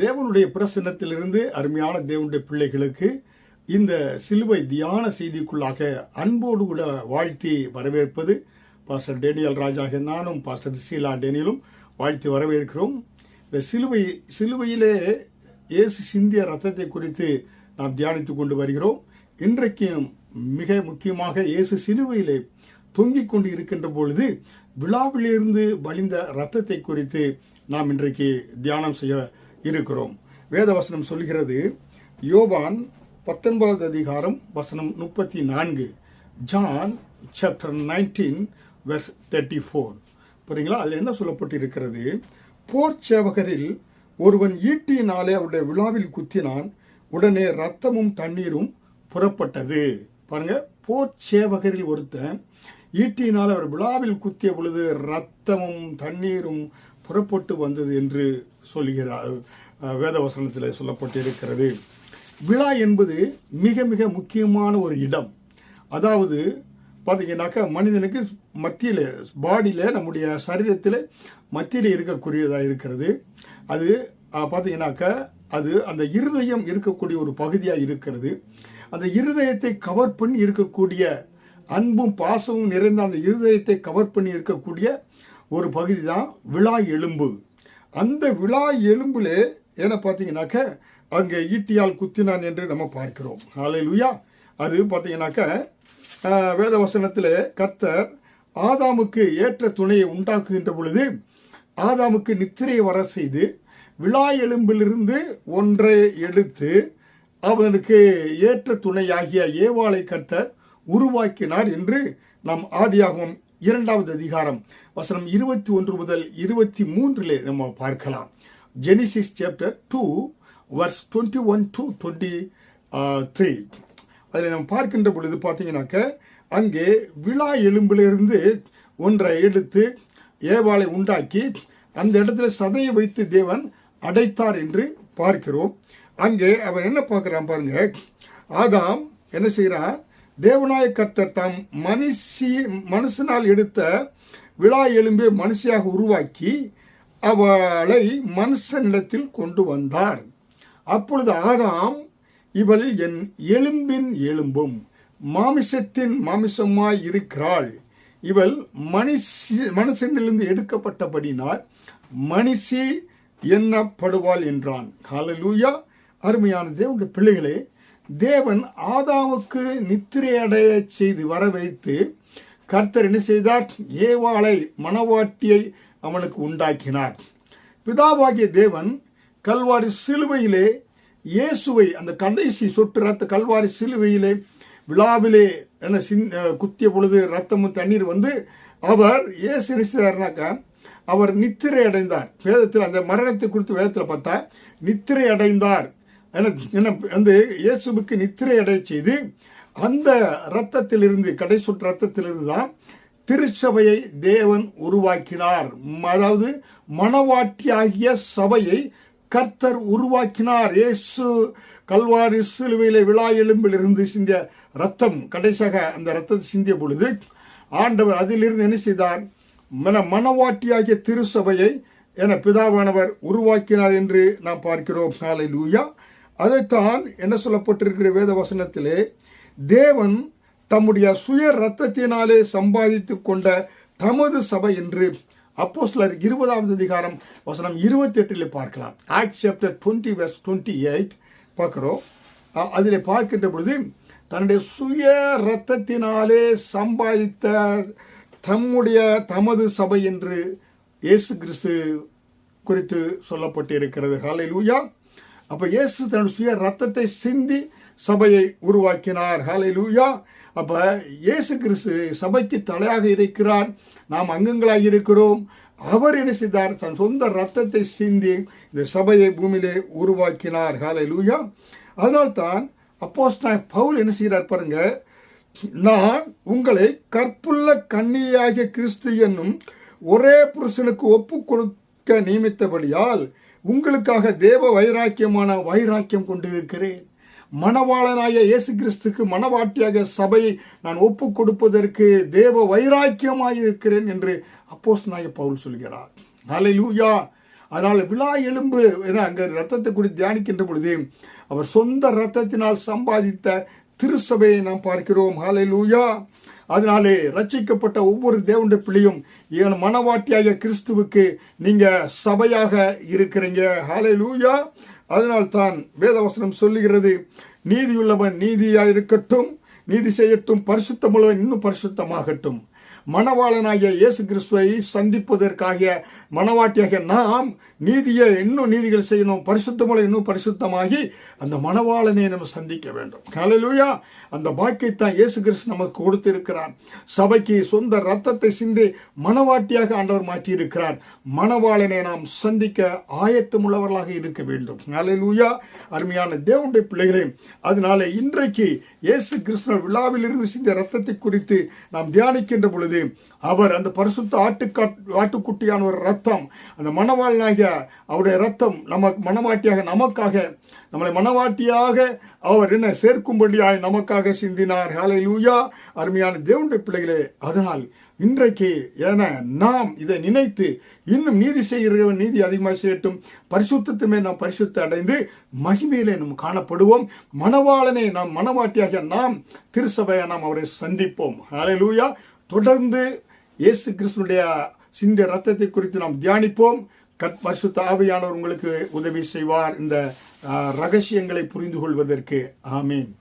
தேவனுடைய பிரசன்னத்திலிருந்து அருமையான தேவனுடைய பிள்ளைகளுக்கு இந்த சிலுவை தியான செய்திக்குள்ளாக அன்போடு கூட வாழ்த்தி வரவேற்பது பாஸ்டர் டேனியல் ராஜாக நானும் பாஸ்டர் சீலா டேனியலும் வாழ்த்தி வரவேற்கிறோம். இந்த சிலுவை சிலுவையிலே இயேசு சிந்திய ரத்தத்தை குறித்து நாம் தியானித்து கொண்டு வருகிறோம். இன்றைக்கும் மிக முக்கியமாக இயேசு சிலுவையிலே தொங்கிக் கொண்டு இருக்கின்ற பொழுது விழாவிலிருந்து வழிந்த ரத்தத்தை குறித்து நாம் இன்றைக்கு தியானம் செய்ய இருக்கிறோம். வேதவசனம் சொல்கிறது யோவான் பத்தொன்பதாவது அதிகாரம் வசனம் முப்பத்தி நான்கு John chapter nineteen verse thirty four புரியுங்களா அதில் என்ன சொல்லப்பட்டு இருக்கிறது போர் சேவகரில் ஒருவன் ஈட்டியினாலே அவருடைய விழாவில் குத்தினான் உடனே ரத்தமும் தண்ணீரும் புறப்பட்டது. பாருங்க போர் சேவகரில் ஒருத்தன் ஈட்டியினால் அவர் விழாவில் குத்திய பொழுது ரத்தமும் தண்ணீரும் புறப்பட்டு வந்தது என்று சொல்கிறார் அஹ், வேதவசனத்தில் சொல்லப்பட்டிருக்கிறது. விழா என்பது மிக மிக முக்கியமான ஒரு இடம். அதாவது பார்த்தீங்கன்னாக்கா மனிதனுக்கு மத்தியில் பாடியில் நம்முடைய சரீரத்தில் மத்தியில் இருக்கக்கூடியதாக இருக்கிறது. அது பார்த்தீங்கன்னாக்கா அது அந்த இருதயம் இருக்கக்கூடிய ஒரு பகுதியாக இருக்கிறது. அந்த இருதயத்தை கவர் பண்ணி இருக்கக்கூடிய அன்பும் பாசமும் நிறைந்த அந்த இருதயத்தை கவர் பண்ணி இருக்கக்கூடிய ஒரு பகுதி தான் விழா எலும்பு. அந்த விழா எலும்புல என்ன பார்த்தீங்கன்னாக்க அங்கே ஈட்டியால் குத்தினான் என்று நம்ம பார்க்கிறோம். ஹalleluya. அது பார்த்தீங்கன்னாக்க வேத வசனத்தில் கத்தர் ஆதாமுக்கு ஏற்ற துணையை உண்டாக்குகின்ற பொழுது ஆதாமுக்கு நித்திரையை வர செய்து விழா எலும்பிலிருந்து ஒன்றை எடுத்து அவனுக்கு ஏற்ற துணையாகிய ஏவாளை கத்தர் உருவாக்கினார் என்று நாம் ஆதியாகும் இரண்டாவது அதிகாரம் வசனம் இருபத்தி ஒன்று முதல் இருபத்தி மூன்றிலே நம்ம பார்க்கலாம். Genesis chapter two verse twenty one to twenty three அதில் நம்ம பார்க்கின்ற பொழுது பார்த்தீங்கன்னாக்க அங்கே விழா எலும்பிலிருந்து ஒன்றை எடுத்து ஏவாளை உண்டாக்கி அந்த இடத்துல சதையை வைத்து தேவன் அடைத்தார் என்று பார்க்கிறோம். அங்கே அவன் என்ன பார்க்குறான் பாருங்க ஆதாம் என்ன செய்கிறான்? தேவநாய கர்த்தர் தாம் மனுஷி மனுஷனால் எடுத்த விழா எலும்பை மனுஷியாக உருவாக்கி அவளை மனுஷனிடத்தில் கொண்டு வந்தார். அப்பொழுது ஆதாம் இவள் என் எலும்பின் எலும்பும் மாமிசத்தின் மாமிசமாய் இருக்கிறாள். இவள் மனுஷி மனுஷனிலிருந்து எடுக்கப்பட்டபடினால் மனுஷி என்னப்படுவாள் என்றான். காலலூயா அருமையான தேவனுடைய பிள்ளைகளே தேவன் ஆதாமுக்கு நித்திரையடைய செய்து வர வைத்து கர்த்தர் என்ன செய்தார்? ஏவாளை மணவாட்டியை அவனுக்கு உண்டாக்கினார். பிதாவாகிய தேவன் கல்வாரி சிலுவையிலே இயேசுவை அந்த கடைசி சொட்டு ரத்த கல்வாரி சிலுவையிலே விழாவிலே என்ன சின் குத்திய பொழுது ரத்தமும் தண்ணீர் வந்து அவர் இயேசு நினைச்சார்னாக்கா அவர் நித்திரை அடைந்தார் வேதத்தில் அந்த மரணத்தை குறித்து வேதத்தில் பார்த்தா நித்திரை அடைந்தார் என்ன என்ன அந்த இயேசுவுக்கு நித்திரை அடைய செய்து அந்த இரத்தத்திலிருந்து கடை சொட்டு ரத்தத்திலிருந்து தான் திருச்சபையை தேவன் உருவாக்கினார். அதாவது மனவாட்டியாகிய சபையை கர்த்தர் உருவாக்கினார். இயேசு கல்வாரி சிலுவையில விழா எலும்பிலிருந்து சிந்திய ரத்தம் கடைசியாக அந்த ரத்தத்தை சிந்திய பொழுது ஆண்டவர் அதிலிருந்து என்ன செய்தார்? மன மனவாட்டியாகிய திருச்சபையை என பிதாவானவர் உருவாக்கினார் என்று நாம் பார்க்கிறோம். காலை லூயா அதைத்தான் என்ன சொல்லப்பட்டிருக்கிற வேத வசனத்திலே தேவன் தம்முடைய சுய ரத்தத்தினாலே சம்பாதித்து கொண்ட தமது சபை என்று அப்போஸ்லர் இருபதாவது அதிகாரம் வசனம் இருபத்தி எட்டில் பார்க்கலாம். Act chapter twenty verse twenty eight பார்க்குறோம் அதில் பார்க்கின்ற பொழுது தன்னுடைய சுய ரத்தத்தினாலே சம்பாதித்த தம்முடைய தமது சபை என்று இயேசு கிறிஸ்து குறித்து சொல்லப்பட்டு இருக்கிறது லூயா அப்ப இயேசு தன்னுடைய சுய ரத்தத்தை சிந்தி சபையை உருவாக்கினார். ஹalleluya அப்ப இயேசு கிறிஸ்து சபைக்கு தலையாக இருக்கிறார். நாம் அங்கங்களாக இருக்கிறோம். அவர் என்ன செய்தார்? தன் சொந்த ரத்தத்தை சிந்தி இந்த சபையை பூமியிலே உருவாக்கினார். ஹalleluya அதனால்தான் அப்போஸ்தலன் பவுல் என்ன செய்கிறார் பாருங்க. நான் உங்களை கற்புள்ள கன்னியாகிய கிறிஸ்து என்னும் ஒரே புருஷனுக்கு ஒப்பு கொடுக்க நியமித்தபடியால் உங்களுக்காக தேவ வைராக்கியமான வைராக்கியம் கொண்டிருக்கிறேன். மணவாளனாய இயேசு கிறிஸ்துக்கு மணவாட்டியாக சபையை நான் ஒப்பு கொடுப்பதற்கு தேவ வைராக்கியமாயிருக்கிறேன் என்று அப்போஸ் நாய பவுல் சொல்கிறார். ஹalleluya அதனால் விழா எலும்பு என அங்கே ரத்தத்தை குறித்து தியானிக்கின்ற பொழுது அவர் சொந்த ரத்தத்தினால் சம்பாதித்த திருச்சபையை நாம் பார்க்கிறோம். ஹalleluya அதனாலே ரட்சிக்கப்பட்ட ஒவ்வொரு தேவனுடைய பிள்ளையும் என் மனவாட்டியாகிய கிறிஸ்துவுக்கு நீங்க சபையாக இருக்கிறீங்க. ஹalleluya அதனால் தான் வேதவசனம் சொல்லுகிறது நீதியுள்ளவன் நீதியாக இருக்கட்டும் நீதி செய்யட்டும் பரிசுத்தமுள்ளவன் இன்னும் பரிசுத்தமாகட்டும். மணவாளனாகிய இயேசு கிறிஸ்துவை சந்திப்பதற்காக மணவாட்டியாக நாம் நீதியை இன்னும் நீதிகள் செய்யணும் பரிசுத்தமலை இன்னும் பரிசுத்தமாகி அந்த மணவாளனை நம்ம சந்திக்க வேண்டும். ஹalleluya அந்த பாக்கியத்தான் இயேசு கிறிஸ்து நமக்கு கொடுத்திருக்கிறார். சபைக்கு சொந்த ரத்தத்தை சிந்தி மணவாட்டியாக ஆண்டவர் மாற்றியிருக்கிறார். மணவாளனை நாம் சந்திக்க ஆயத்தமுள்ளவர்களாக இருக்க வேண்டும். ஹalleluya அருமையான தேவனுடைய பிள்ளைகளே அதனால இன்றைக்கு இயேசு கிறிஸ்துவ விழாவில் இருந்து சிந்த ரத்தத்தை குறித்து நாம் தியானிக்கின்ற பொழுது அவர் அந்த பரிசுத்த ஆட்டுக்கா ஆட்டுக்குட்டியான ஒரு ரத்தம் அந்த மணவாளனாகிய அவருடைய ரத்தம் நம்ம மணவாட்டியாக நமக்காக நம்மளை மனவாட்டியாக அவர் என்ன சேர்க்கும்படியாய் நமக்காக சிந்தினார். ஹalleluya. அருமையான தேவனுடைய பிள்ளைகளே அதனால் இன்றைக்கு என நாம் இதை நினைத்து இன்னும் நீதி செய்கிறவன் நீதி அதிகமாக செய்யட்டும் பரிசுத்தத்துமே நாம் பரிசுத்த அடைந்து மகிமையிலே நாம் காணப்படுவோம். மணவாளனை நாம் மனவாட்டியாக நாம் திருசபையை நாம் அவரை சந்திப்போம். ஹalleluya. தொடர்ந்து இயேசு கிறிஸ்துடைய சிந்த ரத்தத்தை குறித்து நாம் தியானிப்போம். கத் பரிசுத்த ஆவியானவர் உங்களுக்கு உதவி செய்வார். இந்த ரகசியங்களை புரிந்து கொள்வதற்கு. ஆமீன்.